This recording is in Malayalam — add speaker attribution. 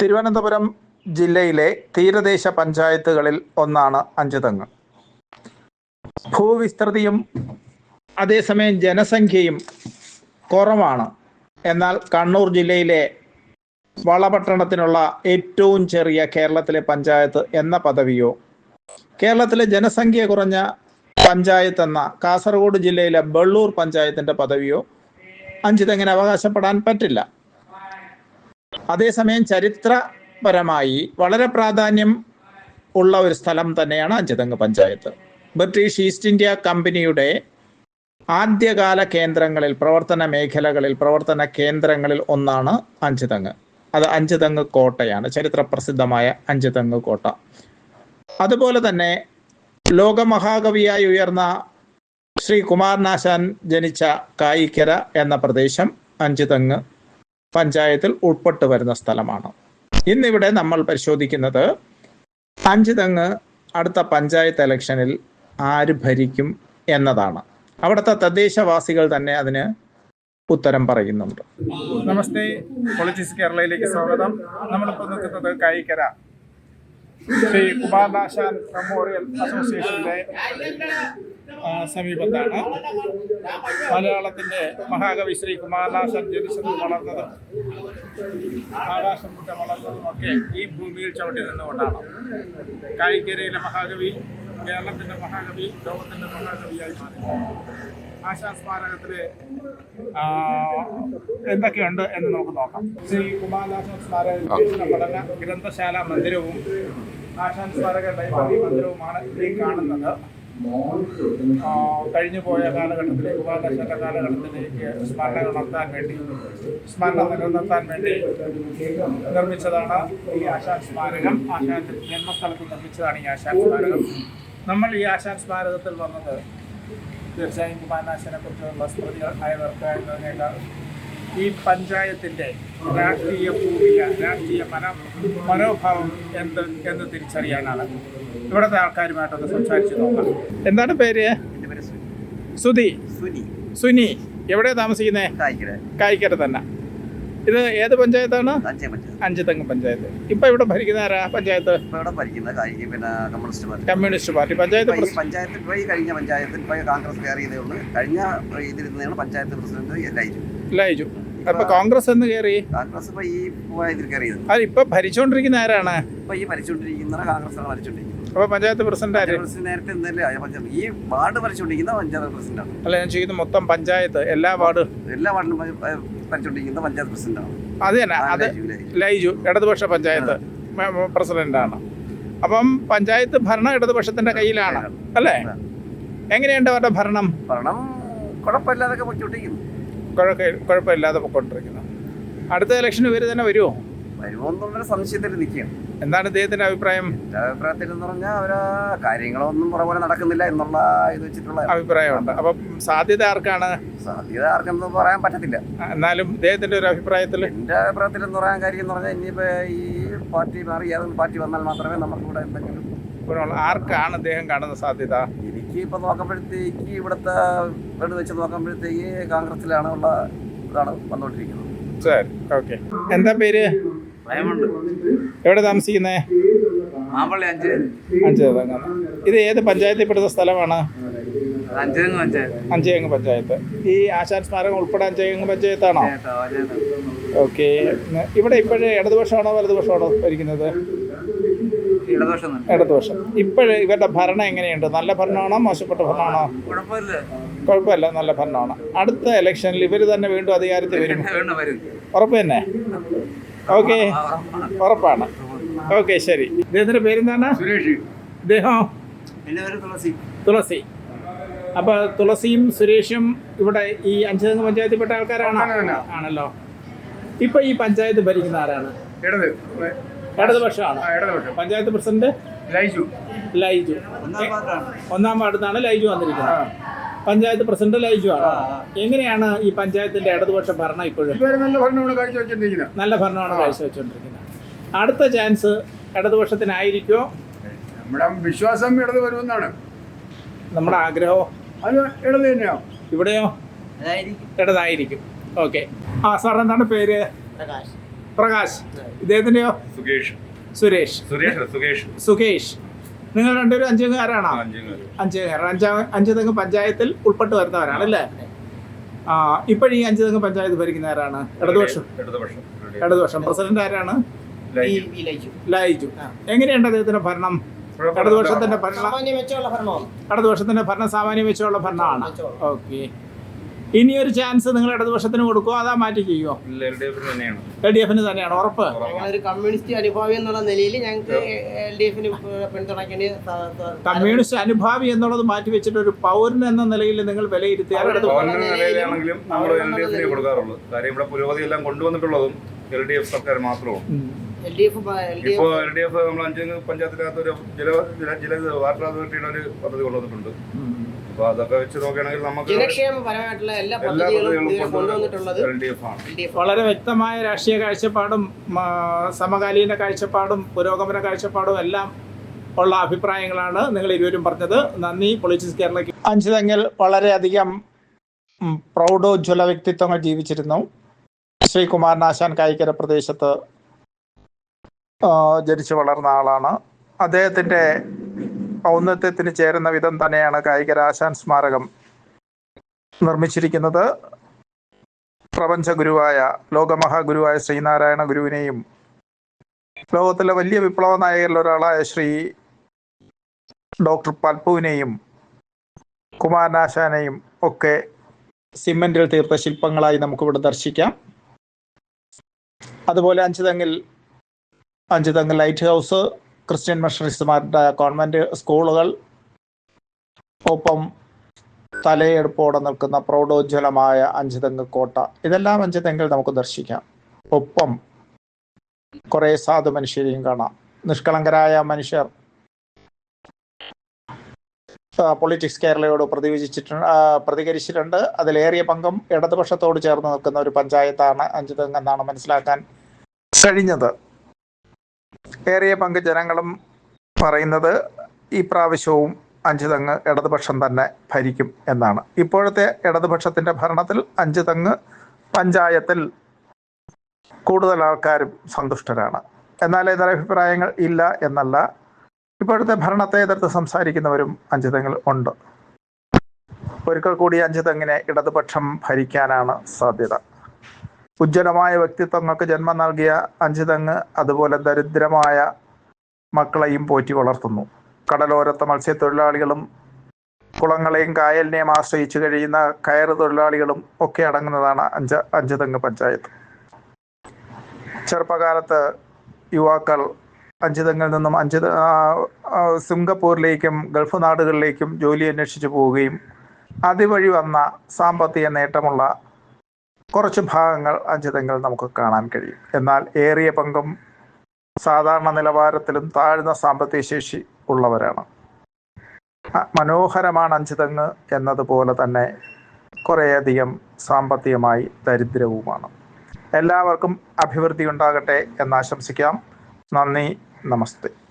Speaker 1: തിരുവനന്തപുരം ജില്ലയിലെ തീരദേശ പഞ്ചായത്തുകളിൽ ഒന്നാണ് അഞ്ചുതെങ്ങ്. ഭൂവിസ്തൃതിയും അതേസമയം ജനസംഖ്യയും കുറവാണ്. എന്നാൽ കണ്ണൂർ ജില്ലയിലെ വളപട്ടണത്തിനുള്ള ഏറ്റവും ചെറിയ കേരളത്തിലെ പഞ്ചായത്ത് എന്ന പദവിയോ കേരളത്തിലെ ജനസംഖ്യ കുറഞ്ഞ പഞ്ചായത്ത് എന്ന കാസർഗോഡ് ജില്ലയിലെ ബള്ളൂർ പഞ്ചായത്തിന്റെ പദവിയോ അഞ്ചിതെങ്ങനെ അവകാശപ്പെടാൻ പറ്റില്ല. അതേസമയം ചരിത്രപരമായി വളരെ പ്രാധാന്യം ഉള്ള ഒരു സ്ഥലം തന്നെയാണ് Anchuthengu panchayat. British East India കമ്പനിയുടെ ആദ്യകാല കേന്ദ്രങ്ങളിൽ പ്രവർത്തന മേഖലകളിൽ പ്രവർത്തന കേന്ദ്രങ്ങളിൽ ഒന്നാണ് അഞ്ചുതങ്ങ് അത് അഞ്ചുതങ്ങ് കോട്ടയാണ് ചരിത്രപ്രസിദ്ധമായ അഞ്ചുതങ്ങ് കോട്ട. അതുപോലെ തന്നെ ലോകമഹാകവിയായി ഉയർന്ന ശ്രീ കുമാരനാശാൻ ജനിച്ച കായിക്കര എന്ന പ്രദേശം അഞ്ചുതെങ്ങ് പഞ്ചായത്തിൽ ഉൾപ്പെട്ടു വരുന്ന സ്ഥലമാണ്. ഇന്നിവിടെ നമ്മൾ പരിശോധിക്കുന്നത് അഞ്ചുതെങ്ങ് അടുത്ത പഞ്ചായത്ത് ഇലക്ഷനിൽ ആര് ഭരിക്കും എന്നതാണ്. അവിടുത്തെ തദ്ദേശവാസികൾ തന്നെ അതിന് ഉത്തരം പറയുന്നുണ്ട്. നമസ്തേ പൊളിറ്റിക്സ് കേരളയിലേക്ക് സ്വാഗതം. നമ്മളിപ്പോൾ നിൽക്കുന്നത് കൈക്കര ശ്രീ കുമാരനാശാൻ മെമ്മോറിയൽ അസോസിയേഷന്റെ ആ, സമീപത്താണ്. മലയാളത്തിന്റെ മഹാകവി ശ്രീ കുമാരനാശാൻ ജനിച്ചത് വളർന്നതും ആകാശം മുട്ട വളർന്നതും ഒക്കെ ഈ ഭൂമിയിൽ ചവിട്ടി നിന്നുകൊണ്ടാണ്. കായിക്കരയിലെ മഹാകവി കേരളത്തിന്റെ മഹാകവി ലോകത്തിന്റെ മഹാകവിയായി മാറി. ആശാ സ്മാരകത്തിൽ എന്തൊക്കെയുണ്ട് എന്ന് നമുക്ക് നോക്കാം. ശ്രീ കുമാരനാശൻ സ്മാരക പഠന ഗ്രന്ഥശാല മന്ദിരവും ആശാൻ സ്മാരക ലൈബ്രറി മന്ദിരവുമാണ് ഈ കാണുന്നത്. കഴിഞ്ഞു പോയ കാലഘട്ടത്തിലെ കുമാരനാശന്റെ കാലഘട്ടത്തിലേക്ക് സ്മരണ ഉണർത്താൻ വേണ്ടി സ്മരണ നിലനിർത്താൻ വേണ്ടി നിർമ്മിച്ചതാണ് ഈ ആശാൻ സ്മാരകം. ആശാന്റെ ജന്മസ്ഥലത്ത് നിർമ്മിച്ചതാണ് ഈ ആശാൻ സ്മാരകം. നമ്മൾ ഈ ആശാൻ സ്മാരകത്തിൽ വന്നത് തീർച്ചയായും കുമാരനാശനെ കുറിച്ചുള്ള സ്മൃതികൾ അയവർക്കായിരുന്നതിനേക്കാൾ ഈ പഞ്ചായത്തിന്റെ രാഷ്ട്രീയ ഭൂമിക രാഷ്ട്രീയ മന മനോഭാവം എന്ത് എന്ന് തിരിച്ചറിയാനാണ്. ഇവിടുത്തെ ആൾക്കാരുമായിട്ടൊന്ന് സംസാരിച്ച് നോക്കാം. എന്താണ് പേര്? സുധി.
Speaker 2: സുനി.
Speaker 1: സുനി. എവിടെയാണ് താമസിക്കുന്നത്
Speaker 2: കായിക്കര
Speaker 1: തന്നെ. ഇത് ഏത് പഞ്ചായത്താണ്?
Speaker 2: അഞ്ചേ പഞ്ചായത്ത്.
Speaker 1: അഞ്ചുതെങ്ങ് പഞ്ചായത്ത്. ഇപ്പൊ ഇവിടെ ഭരിക്കുന്ന ആരാ? പഞ്ചായത്ത്?
Speaker 2: ഇവിടെ ഭരിക്കുന്ന പിന്നെ communist party.
Speaker 1: Communist party. Panchayat
Speaker 2: ഇപ്പൊ പഞ്ചായത്തിൽ ഇപ്പൊ ഈ കഴിഞ്ഞ പഞ്ചായത്തിൽ ഇപ്പൊ കോൺഗ്രസ് കയറിയതേ ഉള്ളൂ. കഴിഞ്ഞ ഇതിരുന്നതാണ് പഞ്ചായത്ത് പ്രസിഡന്റ് ലൈജു.
Speaker 1: ലയിച്ചു അപ്പൊ കോൺഗ്രസ് എന്ന് കയറി?
Speaker 2: കോൺഗ്രസ് ഇപ്പൊ ഈ ഇതിൽ കയറിയത്.
Speaker 1: അത് ഇപ്പൊ ഭരിച്ചുകൊണ്ടിരിക്കുന്ന ആരാണ്?
Speaker 2: ഇപ്പൊ ഈ ഭരിച്ചോണ്ടിരിക്കുന്ന കോൺഗ്രസ് ഭരിച്ചുകൊണ്ടിരിക്കുന്നത്
Speaker 1: അപ്പൊ പഞ്ചായത്ത് പ്രസിഡന്റ് ആര്?
Speaker 2: നേരത്തെ ഇന്നലെ ആയ പഞ്ചായത്ത് ഈ വാർഡ് ഭരിച്ചുകൊണ്ടിരിക്കുന്ന പഞ്ചായത്ത് പ്രസിഡന്റാണ്.
Speaker 1: അല്ല ഞാൻ ചെയ്യുന്ന മൊത്തം പഞ്ചായത്ത് എല്ലാ വാർഡ്?
Speaker 2: എല്ലാ വാർഡിലും ഭരിച്ചുകൊണ്ടിരിക്കുന്ന പഞ്ചായത്ത് പ്രസിഡന്റാണ്.
Speaker 1: അത് തന്നെ അത്
Speaker 2: ലൈജു,
Speaker 1: ഇടതുപക്ഷ പഞ്ചായത്ത് പ്രസിഡന്റാണ്. അപ്പം പഞ്ചായത്ത് ഭരണം ഇടതുപക്ഷത്തിന്റെ കയ്യിലാണ് അല്ലേ. എങ്ങനെയുണ്ട് അവരുടെ ഭരണം?
Speaker 2: ഭരണം കുഴപ്പമില്ലാതെ പൊയ്ക്കൊണ്ടിരിക്കുന്നു.
Speaker 1: കുഴപ്പമില്ലാതെ പൊക്കോണ്ടിരിക്കുന്നു അടുത്ത ഇലക്ഷന് ഇവർ തന്നെ വരുമോ
Speaker 2: വരുമോ എന്നുള്ളൊരു സംശയത്തിൽ നിൽക്കുകയാണ്.
Speaker 1: എന്താണ് ഇദ്ദേഹത്തിന്റെ അഭിപ്രായം?
Speaker 2: എന്റെ അഭിപ്രായത്തിൽ എന്ന് പറഞ്ഞാൽ അവർ കാര്യങ്ങളൊന്നും പുറപോലെ നടക്കുന്നില്ല എന്നുള്ള ഇത് വെച്ചിട്ടുള്ള
Speaker 1: അഭിപ്രായമുണ്ട്. അപ്പം സാധ്യത ആർക്കാണ്?
Speaker 2: സാധ്യത ആർക്കെന്ന് പറയാൻ പറ്റത്തില്ല.
Speaker 1: എന്നാലും ഇദ്ദേഹത്തിന്റെ ഒരു അഭിപ്രായത്തിൽ?
Speaker 2: എന്റെ അഭിപ്രായത്തിൽ എന്ന് പറയാൻ കാര്യം എന്ന് പറഞ്ഞാൽ ഇനിയിപ്പോ ഈ പാർട്ടി മാറി ഏതെങ്കിലും പാർട്ടി വന്നാൽ മാത്രമേ നമുക്കിവിടെ എന്തെങ്കിലും
Speaker 1: ഇപ്പോഴുള്ള ആർക്കാണ് അദ്ദേഹം കാണുന്ന സാധ്യത?
Speaker 2: എനിക്ക് ഇപ്പൊ നോക്കുമ്പോഴത്തേക്ക് ഇവിടുത്തെ വീട് വെച്ച് നോക്കുമ്പോഴത്തേക്ക് കോൺഗ്രസിലാണ് ഉള്ള ഇതാണ് വന്നുകൊണ്ടിരിക്കുന്നത്.
Speaker 1: ശരി ഓക്കെ. എന്താ പേര്? എവിടെ താമസിക്കുന്നേ?
Speaker 3: മാമ്പള്ളി അഞ്ച്
Speaker 1: അഞ്ച് ഇത് ഏത് പഞ്ചായത്തിൽ പെടുന്ന സ്ഥലമാണ്?
Speaker 3: അഞ്ചേങ്ങ് പഞ്ചായത്ത്.
Speaker 1: അഞ്ചേങ്ങ് പഞ്ചായത്ത്. ഈ ആശാൻ സ്മാരകം ഉൾപ്പെടെ അഞ്ചേങ്ങ് പഞ്ചായത്താണോ? ഓക്കെ. ഇവിടെ ഇപ്പോഴേ ഇടതുപക്ഷമാണോ വലതുപക്ഷമാണോ ഭരിക്കുന്നത്. ഇടതുപക്ഷം ഇപ്പോഴേ ഇവരുടെ ഭരണം എങ്ങനെയുണ്ട്? നല്ല ഭരണമാണോ? മോശപ്പെട്ട ഭരണമാണോ?
Speaker 3: കുഴപ്പമില്ല.
Speaker 1: നല്ല ഭരണമാണ്. അടുത്ത ഇലക്ഷനിൽ ഇവർ തന്നെ വീണ്ടും അധികാരത്തിൽ വരും. ഉറപ്പ് തന്നെ? ഓക്കെ.
Speaker 3: ഉറപ്പാണ്.
Speaker 1: ഓക്കെ ശരി. ഇദ്ദേഹത്തിന്റെ പേരെന്താണ്?
Speaker 3: സുരേഷ്.
Speaker 1: ഇദ്ദേഹം
Speaker 2: തുളസി.
Speaker 1: അപ്പൊ തുളസിയും സുരേഷും ഇവിടെ ഈ അഞ്ചുതെങ്ങ് പഞ്ചായത്തിൽപ്പെട്ട ആൾക്കാരാണ്? ആണല്ലോ. ഇപ്പൊ ഈ പഞ്ചായത്ത് ഭരിക്കുന്ന ആരാണ്?
Speaker 4: ഇടത്.
Speaker 1: ഇടതുപക്ഷമാണ്. പഞ്ചായത്ത് പ്രസിഡന്റ്
Speaker 4: ലൈജു.
Speaker 1: ലൈജു.
Speaker 2: ഒന്നാം
Speaker 1: വാർഡിൽ നിന്നാണ് ലൈജു വന്നിരിക്കുന്നത്. പഞ്ചായത്ത് പ്രസിഡന്റ് എങ്ങനെയാണ് ഈ പഞ്ചായത്തിന്റെ ഇടതുപക്ഷ ഭരണം ഇപ്പോഴും?
Speaker 4: നല്ല ഭരണമാണ് കാഴ്ചവെച്ചിരിക്കുന്നത്
Speaker 1: നല്ല ഭരണമാണ് കാഴ്ചവെച്ചുകൊണ്ടിരിക്കുന്നത് അടുത്ത ചാൻസ് ഇടതുപക്ഷത്തിനായിരിക്കോ
Speaker 4: നമ്മുടെ വിശ്വാസം ഇടത് വരുമെന്നാണ്.
Speaker 1: നമ്മുടെ ആഗ്രഹമോ?
Speaker 4: അത് ഇടത് തന്നെയോ.
Speaker 1: ഇവിടെയോ? ഇടതായിരിക്കും. ഓക്കെ. ആ സാർ എന്താണ് പേര്? പ്രകാശ്. പ്രകാശ്.
Speaker 5: സുകേഷ്.
Speaker 1: സുരേഷ്.
Speaker 5: സുരേഷ് സുകേഷ്.
Speaker 1: സുകേഷ്. നിങ്ങൾ രണ്ടുപേരും അഞ്ചുകാരാണോ?
Speaker 5: അഞ്ചുകാരാണ്
Speaker 1: അഞ്ചാം അഞ്ചാ അഞ്ചുതെങ്ങ് പഞ്ചായത്തിൽ ഉൾപ്പെട്ട് വരുന്നവരാണ് അല്ലേ? ആ ഈ അഞ്ചുതെങ്ങ് പഞ്ചായത്ത് ഭരിക്കുന്നവരാണ്? ഇടതുപക്ഷം.
Speaker 5: ഇടതുപക്ഷം.
Speaker 1: ഇടതുപക്ഷം. പ്രസിഡന്റ് ആരാണ്. ലയിച്ചു എങ്ങനെയുണ്ട് അദ്ദേഹത്തിന്റെ ഭരണം? ഇടതുപക്ഷത്തിന്റെ ഭരണം ഇടതുപക്ഷത്തിന്റെ ഭരണം സാമാന്യം വെച്ചുള്ള ഭരണമാണ്.
Speaker 6: മെച്ചമുള്ള.
Speaker 1: ഓക്കെ ഒരു ചാൻസ് നിങ്ങൾ ഇടതുപക്ഷത്തിന് കൊടുക്കുമോ അതാ മാറ്റി ചെയ്യുമോ എൽ ഡി എഫിന് തന്നെയാണ്. ഉറപ്പ്.
Speaker 6: ഞങ്ങളൊരു കമ്മ്യൂണിസ്റ്റ് അനുഭാവി എന്നുള്ള നിലയിൽ ഞങ്ങൾക്ക് എൽ ഡി എഫിന് പിന്തുണയ്ക്കേണ്ടി
Speaker 1: കമ്മ്യൂണിസ്റ്റ് അനുഭാവി എന്നുള്ളത് മാറ്റി വെച്ചിട്ട് ഒരു പൗരൻ എന്ന നിലയിൽ നിങ്ങൾ വിലയിരുത്തിയാൽ
Speaker 5: നിലയിലാണെങ്കിലും നമ്മൾ എൽ ഡി എഫിനെ കൊടുക്കാറുള്ളൂ. കാര്യം ഇവിടെ പുരോഗതി എല്ലാം കൊണ്ടുവന്നിട്ടുള്ളതും എൽ ഡി എഫ് സർക്കാർ മാത്രമാണ്. ഇപ്പോൾ എൽ ഡി എഫ് നമ്മൾ അഞ്ച് പഞ്ചായത്തിനകത്ത് ഒരു ജല ജല- വാട്ടർ അതോറിറ്റിയുടെ ഒരു പദ്ധതി കൊണ്ടുവന്നിട്ടുണ്ട്. അപ്പൊ അതൊക്കെ വെച്ച് നോക്കുകയാണെങ്കിൽ നമുക്ക്
Speaker 6: ജനക്ഷേമപരമായിട്ടുള്ള എല്ലാ
Speaker 5: എല്ലാ
Speaker 6: പദ്ധതികളും
Speaker 5: പദ്ധതികളും
Speaker 6: കൊണ്ടുവന്നിട്ടുള്ളത്
Speaker 5: എൽ ഡി എഫ് ആണ്.
Speaker 6: എൽ ഡി എഫ്
Speaker 1: വളരെ വ്യക്തമായ രാഷ്ട്രീയ കാഴ്ചപ്പാടും സമകാലീന കാഴ്ചപ്പാടും പുരോഗമന കാഴ്ചപ്പാടും എല്ലാം ഉള്ള അഭിപ്രായങ്ങളാണ് നിങ്ങൾ ഇരുവരും പറഞ്ഞത്. നന്ദി പൊളിറ്റിക്സ് കേരളയ്ക്ക് അഞ്ചുതെങ്ങിൽ വളരെയധികം പ്രൗഢോജ്വല വ്യക്തിത്വങ്ങൾ ജീവിച്ചിരുന്നു. ശ്രീ കുമാരനാശാൻ കായിക്കര പ്രദേശത്ത് ജനിച്ചു വളർന്ന ആളാണ്. അദ്ദേഹത്തിന്റെ ഔന്നത്യത്തിന് ചേരുന്ന വിധം തന്നെയാണ് കായികരാശാൻ സ്മാരകം നിർമ്മിച്ചിരിക്കുന്നത്. പ്രപഞ്ച ഗുരുവായ ലോകമഹാഗുരുവായ ശ്രീനാരായണ ഗുരുവിനെയും ലോകത്തിലെ വലിയ വിപ്ലവ നായകരിൽ ഒരാളായ ശ്രീ ഡോക്ടർ പൽപുവിനെയും കുമാരനാശാനെയും ഒക്കെ സിമെന്റിൽ തീർത്ത ശില്പങ്ങളായി നമുക്കിവിടെ ദർശിക്കാം. അതുപോലെ അഞ്ചുതെങ്ങിൽ അഞ്ചുതെങ്ങിൽ ലൈറ്റ് ഹൗസ് ക്രിസ്ത്യൻ മിഷണറിസ്മാരുടെ കോൺവെന്റ് സ്കൂളുകൾ ഒപ്പം തലയെടുപ്പോടെ നിൽക്കുന്ന പ്രൗഢോജ്വലമായ അഞ്ചുതെങ്ങ് കോട്ട. ഇതെല്ലാം അഞ്ചുതെങ്കിൽ നമുക്ക് ദർശിക്കാം. ഒപ്പം കുറെ സാധു മനുഷ്യരെയും കാണാം. നിഷ്കളങ്കരായ മനുഷ്യർ പൊളിറ്റിക്സ് കേരളയോട് പ്രതിവചിച്ചിട്ടുണ്ട് പ്രതികരിച്ചിട്ടുണ്ട്. അതിലേറിയ പങ്കും ഇടതുപക്ഷത്തോട് ചേർന്ന് നിൽക്കുന്ന ഒരു പഞ്ചായത്താണ് അഞ്ചുതെങ്ങ് എന്നാണ് മനസ്സിലാക്കാൻ കഴിഞ്ഞത്. ഏറിയ പങ്ക് ജനങ്ങളും പറയുന്നത് ഈ പ്രാവശ്യവും അഞ്ച് തങ്ങ് ഇടതുപക്ഷം തന്നെ ഭരിക്കും എന്നാണ്. ഇപ്പോഴത്തെ ഇടതുപക്ഷത്തിന്റെ ഭരണത്തിൽ അഞ്ച് തങ്ങ് പഞ്ചായത്തിൽ കൂടുതൽ ആൾക്കാരും സന്തുഷ്ടരാണ്. എന്നാൽ ഇതരഭിപ്രായങ്ങൾ ഇല്ല എന്നല്ല. ഇപ്പോഴത്തെ ഭരണത്തെ എതിർത്ത് സംസാരിക്കുന്നവരും അഞ്ച് തെങ്ങിൽ ഉണ്ട്. ഒരിക്കൽ കൂടി അഞ്ച് തെങ്ങിനെ ഇടതുപക്ഷം ഭരിക്കാനാണ് സാധ്യത. ഉജ്ജ്വലമായ വ്യക്തിത്വങ്ങൾക്ക് ജന്മം നൽകിയ അഞ്ചുതെങ്ങ് അതുപോലെ ദരിദ്രമായ മക്കളെയും പോറ്റി വളർത്തുന്നു. കടലോരത്തെ മത്സ്യത്തൊഴിലാളികളും കുളങ്ങളെയും കായലിനെയും ആശ്രയിച്ചു കഴിയുന്ന കയർ തൊഴിലാളികളും ഒക്കെ അടങ്ങുന്നതാണ് അഞ്ച് അഞ്ചുതെങ്ങ് പഞ്ചായത്ത്. ചെറുപ്പകാലത്ത് യുവാക്കൾ അഞ്ചുതെങ്ങിൽ നിന്നും അഞ്ച് സിംഗപ്പൂരിലേക്കും ഗൾഫ് നാടുകളിലേക്കും ജോലി അന്വേഷിച്ചു പോവുകയും അതുവഴി വന്ന സാമ്പത്തിക നേട്ടമുള്ള കുറച്ച് ഭാഗങ്ങൾ അഞ്ചിതങ്ങൾ നമുക്ക് കാണാൻ കഴിയും. എന്നാൽ ഏറിയ പങ്കും സാധാരണ നിലവാരത്തിലും താഴ്ന്ന സാമ്പത്തിക ശേഷി ഉള്ളവരാണ്. മനോഹരമാണ് അഞ്ചിതങ്ങ് എന്നതുപോലെ തന്നെ കുറേയധികം സാമ്പത്തികമായി ദരിദ്രവുമാണ്. എല്ലാവർക്കും അഭിവൃദ്ധി ഉണ്ടാകട്ടെ എന്നാശംസിക്കാം നന്ദി നമസ്തേ.